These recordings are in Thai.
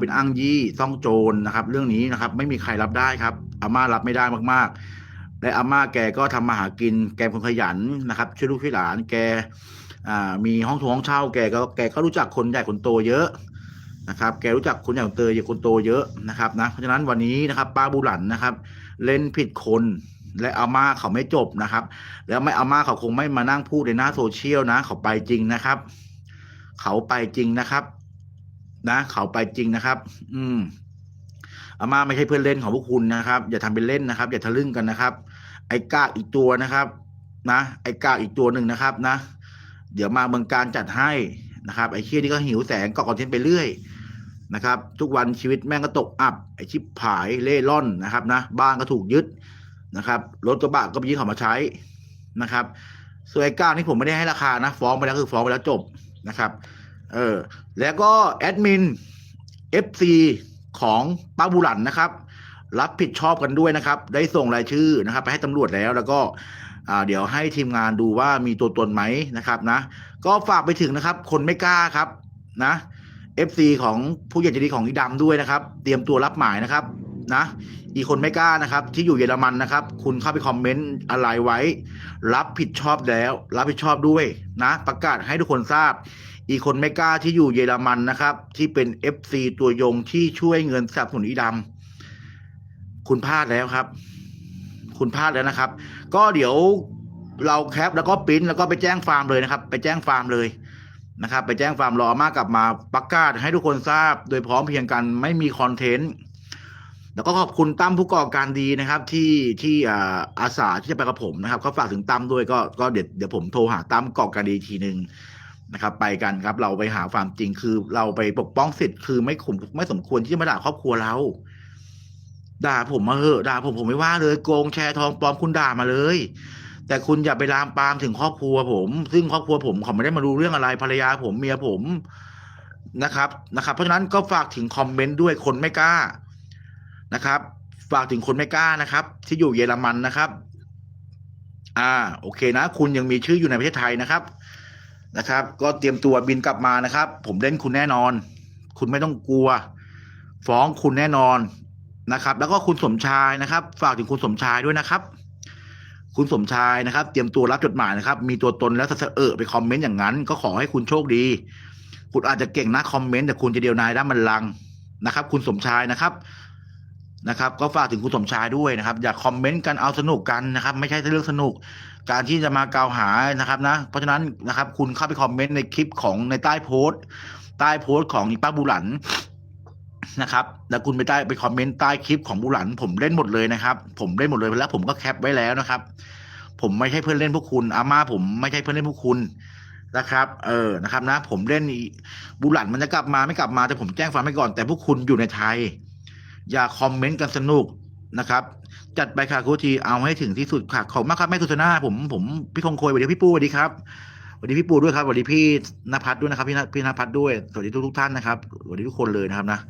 เป็นอ้างยี่ซ่องโจรนะครับ เรื่องนี้นะครับ ไม่มีใครรับได้ครับอาม่ารับไม่ได้มากๆ และอาม่าแกก็ทำมาหากิน แกเป็นคนขยันนะครับช่วยลูกช่วยหลาน แกมีห้องทงห้องเช่า แกก็แกก็รู้จักคนใหญ่คนโตเยอะนะครับ แกรู้จักคนใหญ่คนโตเยอะคนโตเยอะนะครับนะเพราะฉะนั้นวันนี้นะครับ ป้าบุหลันนะครับ เล่นผิดคนและอาม่าเขาไม่จบนะครับ แล้วไม่อาม่าเขาคงไม่มานั่งพูดในหน้าโซเชียลนะ เขาไปจริงนะครับ เขาไปจริงนะครับ นะเขาไปจริงนะครับ อืมอาม่าไม่ใช่เพื่อนเล่นของพวกคุณนะครับ อย่าทำเป็นเล่นนะครับ อย่าทะลึ่งกันนะครับ ไอ้กาอีกตัวนะครับ นะไอ้กาอีกตัวหนึ่งนะครับ นะ เดี๋ยวมาเมืองการจัดให้นะครับ ไอ้เคียนี่ก็หิวแสงเกาะคอนเทนต์ไปเรื่อยนะครับ ทุกวันชีวิตแม่งก็ตกอับ ไอ้ชิบผายเล่ร่อนนะครับ นะบ้านก็ถูกยึดนะครับรถกระบะก็ไปยึดเขามาใช้นะครับส่วนไอ้ก้านี่ผมไม่ได้ให้ราคานะ ฟ้องไปแล้วคือฟ้องไปแล้วจบนะครับ เออแล้วก็แอดมิน FC ของป้าบุหลันนะครับ รับผิดชอบกันด้วยนะครับ ได้ส่งรายชื่อนะครับ ไปให้ตำรวจแล้ว แล้วก็อ่าเดี๋ยวให้ทีมงานดูว่ามีตัวตนไหมนะครับนะ ก็ฝากไปถึงนะครับ คนไม่กล้าครับนะ FC ของผู้ใหญ่ใจดีของอีดำด้วยนะครับ เตรียมตัวรับหมายนะครับนะอีคนไม่กล้านะครับ ที่อยู่เยอรมันนะครับ คุณเข้าไปคอมเมนต์อะไรไว้ รับผิดชอบแล้ว รับผิดชอบด้วยนะ ประกาศให้ทุกคนทราบ อีกคนไม่กล้าที่อยู่เยอรมันนะครับ ที่เป็น FC ตัวยงที่ช่วยเงินสนับสนุนอีดำคุณพลาดแล้วครับ คุณพลาดแล้วนะครับ ก็เดี๋ยวเราแคปแล้วก็ปริ้นแล้วก็ไปแจ้งฟาร์มเลยนะครับ ไปแจ้งฟาร์มเลยนะครับ ไปแจ้งฟาร์มรอมากกลับมาประกาศให้ทุกคนทราบ โดยพร้อมเพียงกันไม่มีคอนเทนต์แล้วก็ขอบคุณตั้มผู้ก่อการดีนะครับ ที่ที่อาสาที่จะไปกับผมนะครับก็ฝากถึงตั้มด้วยก็ก็เดี๋ยวเดี๋ยวผมโทรหาตั้มก่อการดีอีกทีหนึ่ง นะครับ ไปกันครับ เราไปหาความจริงคือเราไปปกป้องสิทธิ์คือไม่ขุมไม่สมควรที่จะมาด่าครอบครัวเรา ด่าผมมาเหอะด่าผมผมไม่ว่าเลยโกงแชร์ทองปลอมคุณด่ามาเลย แต่คุณอย่าไปลามปามถึงครอบครัวผม ซึ่งครอบครัวผมเขาไม่ได้มารู้เรื่องอะไรภรรยาผมเมียผมนะครับนะครับ เพราะฉะนั้นก็ฝากถึงคอมเมนต์ด้วยคนไม่กล้านะครับ ฝากถึงคนไม่กล้านะครับ ที่อยู่เยอรมันนะครับ อ่า โอเคนะ คุณยังมีชื่ออยู่ในประเทศไทยนะครับ นะครับ ก็เตรียมตัวบินกลับมานะครับ ผมเล่นคุณแน่นอน คุณไม่ต้องกลัว ฟ้องคุณแน่นอนนะครับ แล้วก็คุณสมชายนะครับ ฝากถึงคุณสมชายด้วยนะครับ คุณสมชายนะครับ เตรียมตัวรับจดหมายนะครับ มีตัวตนแล้วสะเออไปคอมเมนต์อย่างนั้น ก็ขอให้คุณโชคดี คุณอาจจะเก่งนะคอมเมนต์แต่คุณจะเดียวนายด้ามันลังนะครับ คุณสมชายนะครับ นะครับ ก็ฝากถึงคุณสมชายด้วยนะครับ อย่าคอมเมนต์กันเอาสนุกกันนะครับ ไม่ใช่เรื่องสนุก การที่จะมากล่าวหานะครับนะ เพราะฉะนั้นนะครับ คุณเข้าไปคอมเมนต์ในคลิปของในใต้โพสต์ใต้โพสต์ของอีป้าบุหลันนะครับแล้วคุณไปใต้ไปคอมเมนต์ใต้คลิปของบุหลัน ผมเล่นหมดเลยนะครับ ผมเล่นหมดเลยแล้ว ผมก็แคปไว้แล้วนะครับ ผมไม่ใช่เพื่อนเล่นพวกคุณอาม่าผมไม่ใช่เพื่อนเล่นพวกคุณนะครับ เออนะครับนะ ผมเล่นบุหลันมันจะกลับมาไม่กลับมาแต่ผมแจ้งฟังไว้ก่อนแต่พวกคุณอยู่ในไทย อย่าคอมเมนต์กันสนุกนะครับ จัดไปค่ะครูทีเอาให้ถึงที่สุดค่ะขอบมากครับแม่สุสนาผมผมพี่คงโคยสวัสดีพี่ปูสวัสดีครับสวัสดีพี่ปูด้วยครับสวัสดีพี่นภัสด้วยนะครับ พี่นพี่นภัสด้วยสวัสดีทุกทุกท่านนะครับสวัสดีทุกคนเลยนะครับนะ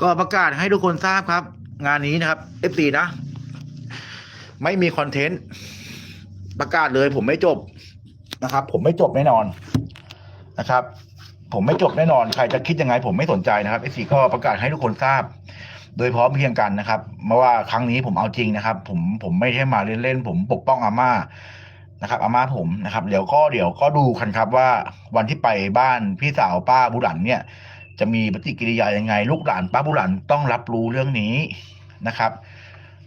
ก็ประกาศให้ทุกคนทราบครับ งานนี้นะครับ F4 นะ ไม่มีคอนเทนต์ประกาศเลย ผมไม่จบนะครับ ผมไม่จบแน่นอนนะครับ ผมไม่จบแน่นอน ใครจะคิดยังไง ผมไม่สนใจนะครับ F4 ก็ประกาศให้ทุกคนทราบ โดยพร้อมเพียงกันนะครับเพราว่าครั้งนี้ผมเอาจริงนะครับ ผมผมไม่ใช่มาเล่นๆผมปกป้องอาม่านะครับอาม่าผมนะครับเดี๋ยวก็เดี๋ยวก็ดูกันครับว่าวันที่ไปบ้านพี่สาวป้าบุหลันเนี่ย จะมีปฏิกิริยายังไง ลูกหลานป้าบุหลันต้องรับรู้เรื่องนี้นะครับ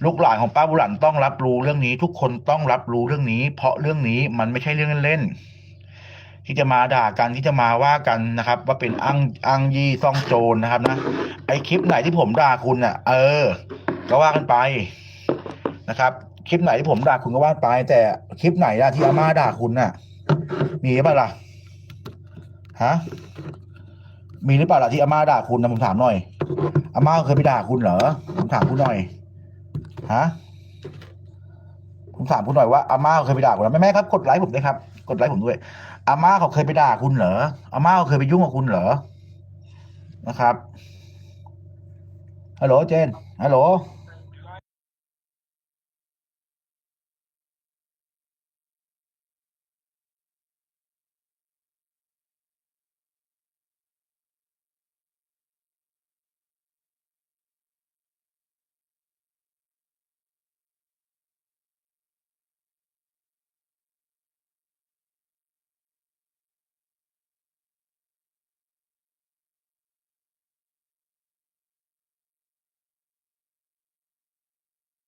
ลูกหลานของป้าบุหลันต้องรับรู้เรื่องนี้ ทุกคนต้องรับรู้เรื่องนี้ เพราะเรื่องนี้มันไม่ใช่เรื่องเล่นๆ ที่จะมาด่ากันที่จะมาว่ากันนะครับ ว่าเป็นอ้างอ้างยี่ซ่องโจรนะครับนะไอคลิปไหนที่ผมด่าคุณอะ เออ ก็ว่ากันไปนะครับ คลิปไหนที่ผมด่าคุณก็ว่าไป แต่คลิปไหนล่ะที่อาม่าด่าคุณน่ะ มีหรือเปล่าล่ะฮะมีหรือเปล่าล่ะที่อาม่าด่าคุณนะผมถามหน่อยอาม่าเคยไปด่าคุณเหรอผมถามคุณหน่อยฮะผมถามคุณหน่อยว่าอาม่าเคยไปด่าคุณเหมแม่ครับกดไลค์ผมด้วยครับ กดไลค์ผมด้วยอาม่าเขาเคยไปด่าคุณเหรออาม่าเขาเคยไปยุ่งกับคุณเหรอนะครับฮัลโหลเจนฮัลโหล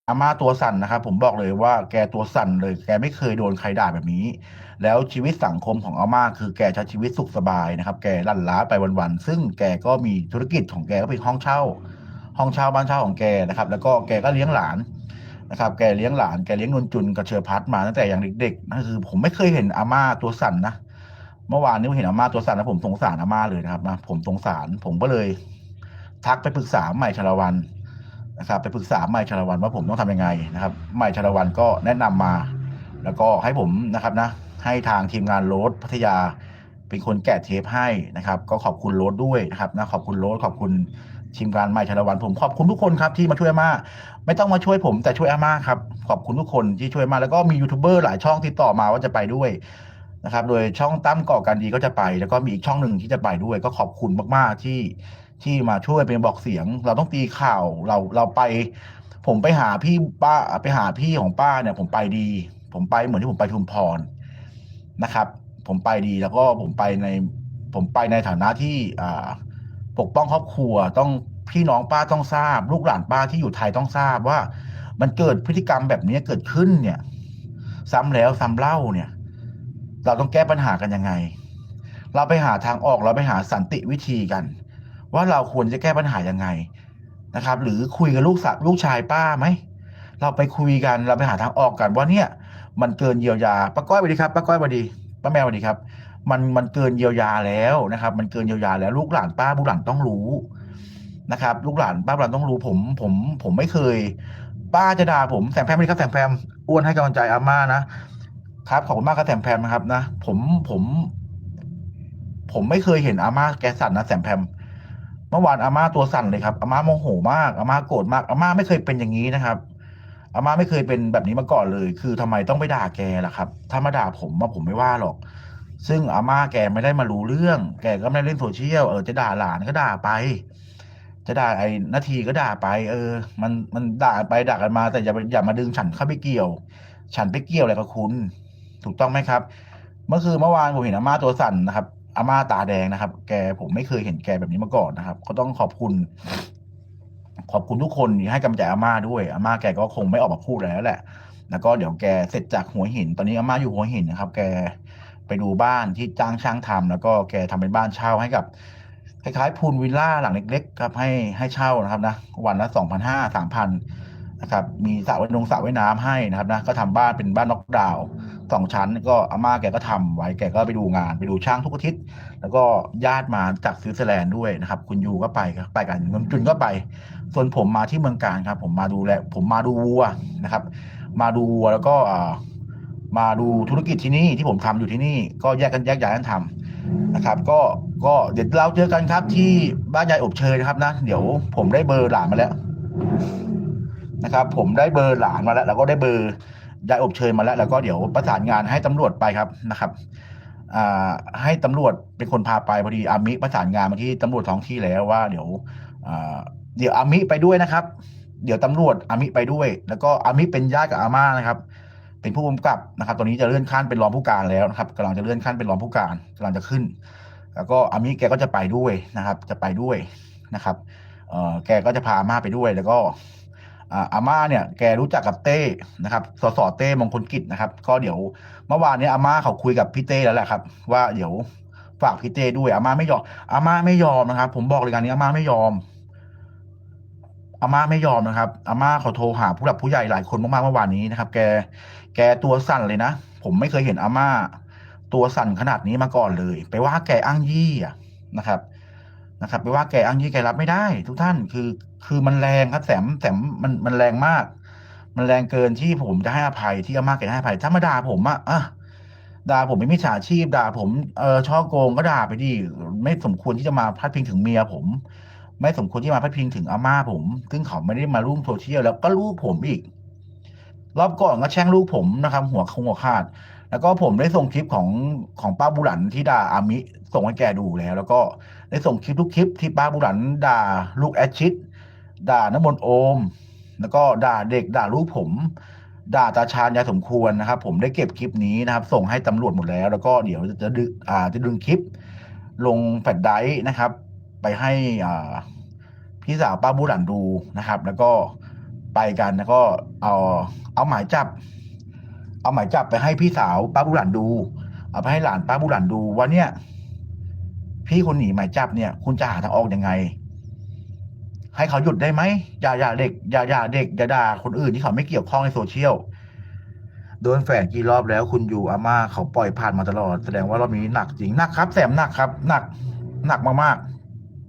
อาม่าตัวสั่นนะครับผมบอกเลยว่าแกตัวสั่นเลย แกไม่เคยโดนใครด่าแบบนี้ แล้วชีวิตสังคมของอาม่าคือแกใช้ชีวิตสุขสบายนะครับ แกลั่นล้าไปวันๆซึ่งแกก็มีธุรกิจของแกก็เป็นห้องเช่า ห้องเช่าบ้านเช่าของแกนะครับ แล้วก็แกก็เลี้ยงหลานนะครับ แกเลี้ยงหลานแกเลี้ยงนนจุนกับเชอพัดมาตั้งแต่อย่างเด็กๆนั่นคือ ผมไม่เคยเห็นอาม่าตัวสั่นนะเมื่อวานนี้ผมเห็นอาม่าตัวสั่นแล้วผมสงสารอาม่าเลยนะครับนะผมสงสารผมก็เลย ทักไปปรึกษาใหม่ชลวัน นะครับไปปรึกษาใหม่ชลวันว่าผมต้องทำยังไงนะครับใหม่ชลวันก็แนะนำมา แล้วก็ให้ผมนะครับนะให้ทางทีมงานโรดพัทยา เป็นคนแกะเทปให้นะครับ ก็ขอบคุณโรดด้วยนะครับนะขอบคุณโรดขอบคุณทีมงานใหม่ชลวันผมขอบคุณทุกคนครับที่มาช่วยอามาไม่ต้องมาช่วยผมแต่ช่วยอาม่าครับขอบคุณทุกคนที่ช่วยมาแล้วก็มียูทูบเบอร์หลายช่องติดต่อมาว่าจะไปด้วยนะครับ โดยช่องตั้มก่อการดีก็จะไป แล้วก็มีอีกช่องหนึ่งที่จะไปด้วย ก็ขอบคุณมากๆที่ ที่มาช่วยเป็นบอกเสียง เราต้องตีข่าวเราเราไป ผมไปหาพี่ป้าไปหาพี่ของป้าเนี่ย ผมไปดี ผมไปเหมือนที่ผมไปชุมพรนะครับ ผมไปดีแล้วก็ผมไปใน ผมไปในฐานะที่อ่าปกป้องครอบครัวต้องพี่น้องป้าต้องทราบ ลูกหลานป้าที่อยู่ไทยต้องทราบว่า มันเกิดพฤติกรรมแบบนี้เกิดขึ้นเนี่ย ซ้ำแล้วซ้ำเล่าเนี่ย เราต้องแก้ปัญหากันยังไง เราไปหาทางออกเราไปหาสันติวิธีกัน ว่าเราควรจะแก้ปัญหายังไงนะครับ หรือคุยกับลูกสาวลูกชายป้าไหมเราไปคุยกันเราไปหาทางออกกันว่าเนี่ย มันเกินเยียวยาป้าก้อยสวัสดีครับป้าก้อยสวัสดีป้าแมวสวัสดีครับ มันมันเกินเยียวยาแล้วนะครับ มันเกินเยียวยาแล้วลูกหลานป้าลูกหลานต้องรู้นะครับ ลูกหลานป้าลูกหลานต้องรู้ผม ผม ผมไม่เคย ป้าจะด่าผมแสงแพมสวัสดีครับแสงแพมอ้วนให้กำลังใจอาม่านะครับขอบคุณมากครับแสมแพมนะครับนะผมผม ผมไม่เคยเห็นอาม่าแกสั่นนะแสมแพม เมื่อวานอาม่าตัวสั่นเลยครับอาม่าโมโหมากอาม่าโกรธมากอาม่าไม่เคยเป็นอย่างนี้นะครับอาม่าไม่เคยเป็นแบบนี้มาก่อนเลย คือทำไมต้องไปด่าแกล่ะครับ ถ้ามาด่าผมมาผมไม่ว่าหรอก ซึ่งอาม่าแกไม่ได้มารู้เรื่อง แกก็ไม่ได้เล่นโซเชียล เออจะด่าหลานก็ด่าไป จะด่าไอ้นาทีก็ด่าไป เออ มันมันด่าไปด่ากันมา แต่อย่าอย่ามาดึงฉันเข้าไปเกี่ยว ฉันไปเกี่ยวอะไรกับคุณ ถูกต้องไหมครับ เมื่อคืนเมื่อวานผมเห็นอาม่าตัวสั่นนะครับ อาม่าตาแดงนะครับ แกผมไม่เคยเห็นแกแบบนี้มาก่อนนะครับ ก็ต้องขอบคุณ ขอบคุณทุกคนที่ให้กำลังใจอาม่าด้วยอาม่าแกก็คงไม่ออกมาพูดอะไรแล้วแหละ แล้วก็เดี๋ยวแกเสร็จจากหัวหิน ตอนนี้อาม่าอยู่หัวหินนะครับ แกไปดูบ้านที่จ้างช่างทำแล้วก็แกทำเป็นบ้านเช่าให้กับคล้ายๆพูลวิลล่าหลังเล็กๆครับให้ให้เช่านะครับนะวันละสองพันห้าสามพัน นะครับ มีสระว่ายนงสระว่ายน้ำให้นะครับนะก็ทำบ้านเป็นบ้านน็อกดาวน์สองชั้น ก็อาม่าแกก็ทำไว้แกก็ไปดูงานไปดูช่างทุกอาทิตย์ แล้วก็ญาติมาจากสวิตเซอร์แลนด์ด้วยนะครับ คุณยูก็ไปไปกันนนจุนก็ไป ส่วนผมมาที่เมืองการครับ ผมมาดูแลผมมาดูวัวนะครับ มาดูวัวแล้วก็มาดูธุรกิจที่นี่ที่ผมทำอยู่ที่นี่ก็แยกกันแยกย้ายกันทำนะครับ ก็ก็เดี๋ยวเราเจอกันครับที่บ้านยายอบเชยนะครับนะ เดี๋ยวผมได้เบอร์หลานมาแล้ว นะครับ ผมได้เบอร์หลานมาแล้ว แล้วก็ได้เบอร์ยายอบเชยมาแล้ว แล้วก็เดี๋ยวประสานงานให้ตำรวจไปครับนะครับให้ตำรวจเป็นคนพาไปพอดีอามิประสานงานมาที่ตำรวจท้องที่แล้วว่า เดี๋ยวเดี๋ยวอามิไปด้วยนะครับ เดี๋ยวตำรวจอามิไปด้วย แล้วก็อามิเป็นญาติกับอาม่านะครับ เป็นผู้กำกับนะครับ ตอนนี้จะเลื่อนขั้นเป็นรองผู้การแล้วนะครับกำลังจะเลื่อนขั้นเป็นรองผู้การกำลังจะขึ้น แล้วก็อามิแกก็จะไปด้วยนะครับ จะไปด้วยนะครับแกก็จะพาอาม่าไปด้วย แล้วก็ อาม่าเนี่ยแกรู้จักกับเต้นะครับสสเต้มงคลกิจนะครับ ก็เดี๋ยวเมื่อวานนี้อาม่าเขาคุยกับพี่เต้แล้วแหละครับ ว่าเดี๋ยวฝากพี่เต้ด้วยอาม่าไม่ยอมอาม่าไม่ยอมนะครับ ผมบอกเลยการนี้อาม่าไม่ยอมอาม่าไม่ยอมนะครับอาม่าเขาโทรหาผู้หลักผู้ใหญ่หลายคนมากๆเมื่อวานนี้นะครับ แกแกตัวสั่นเลยนะผมไม่เคยเห็นอาม่า ตัวสั่นขนาดนี้มาก่อนเลย ไปว่าแกอ้างยี่นะครับ นะครับไปว่าแกอ้างยี่แกรับไม่ได้ ทุกท่านคือคือมันแรงครับแสมแสมมันมันแรงมาก มันแรงเกินที่ผมจะให้อภัยที่อาม่าแกให้อภัยถ้ามาด่าผมอะอะด่าผมเป็นมิจฉาชีพด่าผมเออช่อโกงก็ด่าไปดิไม่สมควรที่จะมาพาดพิงถึงเมียผม ไม่สมควรที่มาพาดพิงถึงอาม่าผม ซึ่งเขาไม่ได้มารุ่มโซเชียลแล้วก็ลูกผมอีกรอบก่อนก็แช่งลูกผมนะครับ หัวคงหัวขาด แล้วก็ผมได้ส่งคลิปของของป้าบุหลันที่ด่าอามิ ส่งให้แกดูแล้ว แล้วก็ได้ส่งคลิปทุกคลิปที่ป้าบุหลันด่าลูกแอชิดด่าน้ำมนต์โอม แล้วก็ด่าเด็กด่าลูกผม ด่าตาชาญยาสมควรนะครับ ผมได้เก็บคลิปนี้นะครับ ส่งให้ตำรวจหมดแล้ว แล้วก็เดี๋ยวจะดึงอ่าจะดึงคลิป ลงแฟลชไดร์นะครับ ไปให้อ่าพี่สาวป้าบุหลันดูนะครับ แล้วก็ไปกันแล้วก็เอาเอาหมายจับ เอาหมายจับไปให้พี่สาวป้าบุหลันดู เอาไปให้หลานป้าบุหลันดูว่าเนี่ย พี่คนหนีหมายจับเนี่ย คุณจะหาทางออกยังไง ให้เขาหยุดได้ไหมอย่าอย่าเด็กอย่าอย่าเด็กอย่าด่าคนอื่นที่เขาไม่เกี่ยวข้องในโซเชียลโดนแฝงกี่รอบแล้วคุณอยู่อาม่าเขาปล่อยผ่านมาตลอด แสดงว่ารอบนี้หนักจริงหนักครับแสมหนักครับหนักหนักมาก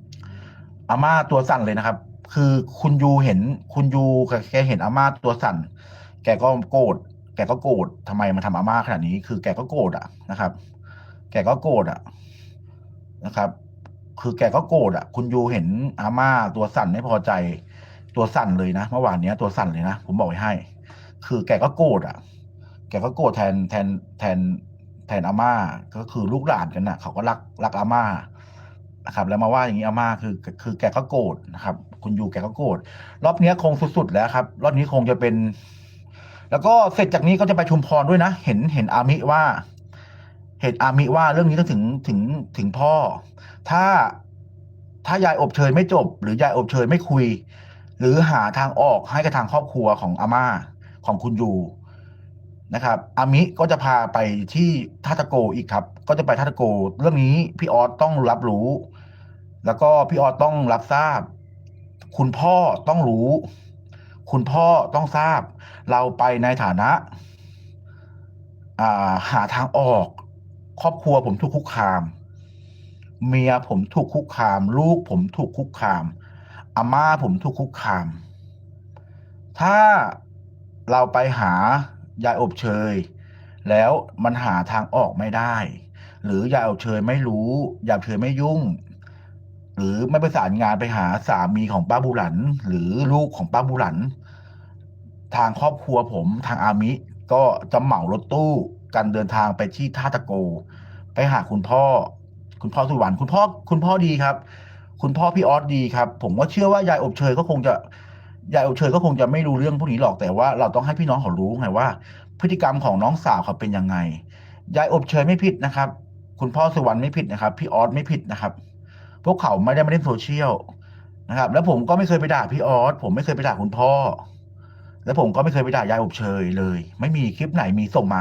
ๆอาม่าตัวสั่นเลยนะครับ คือคุณยูเห็นคุณยูแกเห็นอาม่าตัวสั่น แกก็โกรธ กก็โกรธทำไมมาทำอาม่าขนาดนี้ คือแกก็โกรธอะนะครับ แกก็โกรธอะนะครับ คือแกก็โกรธอะ คุณยูเห็นอาม่าตัวสั่นไม่พอใจ ตัวสั่นเลยนะเมื่อวานเนี้ยตัวสั่นเลยนะผมบอกให้ คือแกก็โกรธอะ แกก็โกรธแทนแทนแทนแทนอาม่า ก็คือลูกหลานกันน่ะ เขาก็รักรักอาม่านะครับ แล้วมาว่าอย่างนี้อาม่าคือ คือแกก็โกรธนะครับ คุณยูแกก็โกรธรอบนี้คงสุดๆแล้วครับ รอบนี้คงจะเป็น แล้วก็เสร็จจากนี้ก็จะไปชุมพรด้วยนะ เห็นเห็นอามิว่า เห็นอามิว่าเรื่องนี้ต้องถึงถึงถึงพ่อ ถ้าถ้ายายอบเชยไม่จบ หรือยายอบเชยไม่คุย หรือหาทางออกให้กับทางครอบครัวของอาม่าของคุณยูนะครับ อามิก็จะพาไปที่ท่าตะโกอีกครับ ก็จะไปท่าตะโก เรื่องนี้พี่ออสต้องรับรู้ แล้วก็พี่ออสต้องรับทราบ คุณพ่อต้องรู้ คุณพ่อต้องทราบ เราไปในฐานะาหาทางออก ครอบครัวผมถูกคุกคาม เมียผมถูกคุกคาม ลูกผมถูกคุกคามอาม่าผมถูกคุกคาม ถ้าเราไปหายายอบเชย แล้วมันหาทางออกไม่ได้ หรือยายอบเชยไม่รู้ยายอบเชยไม่ยุ่ง หรือไม่ประสานงานไปหาสามีของป้าบุหลัน หรือลูกของป้าบุหลัน ทางครอบครัวผมทางอามิ ก็จะเหมารถตู้กันเดินทางไปที่ท่าตะโก ไปหาคุณพ่อ คุณพ่อสุวรรณคุณพ่อคุณพ่อดีครับ คุณพ่อพี่ออสดีครับ ผมก็เชื่อว่ายายอบเชยก็คงจะยายอบเชยก็คงจะไม่รู้เรื่องพวกนี้หรอกแต่ว่าเราต้องให้พี่น้องเขารู้ไงว่า พฤติกรรมของน้องสาวเขาเป็นยังไงยายอบเชยไม่ผิดนะครับ คุณพ่อสุวรรณไม่ผิดนะครับ พี่ออสไม่ผิดนะครับ พวกเขาไม่ได้มาเล่นโซเชียลนะครับ แล้วผมก็ไม่เคยไปด่าพี่ออสผมไม่เคยไปด่าคุณพ่อ แล้วผมก็ไม่เคยไปด่ายายอบเชยเลย ไม่มีคลิปไหนมีส่งมา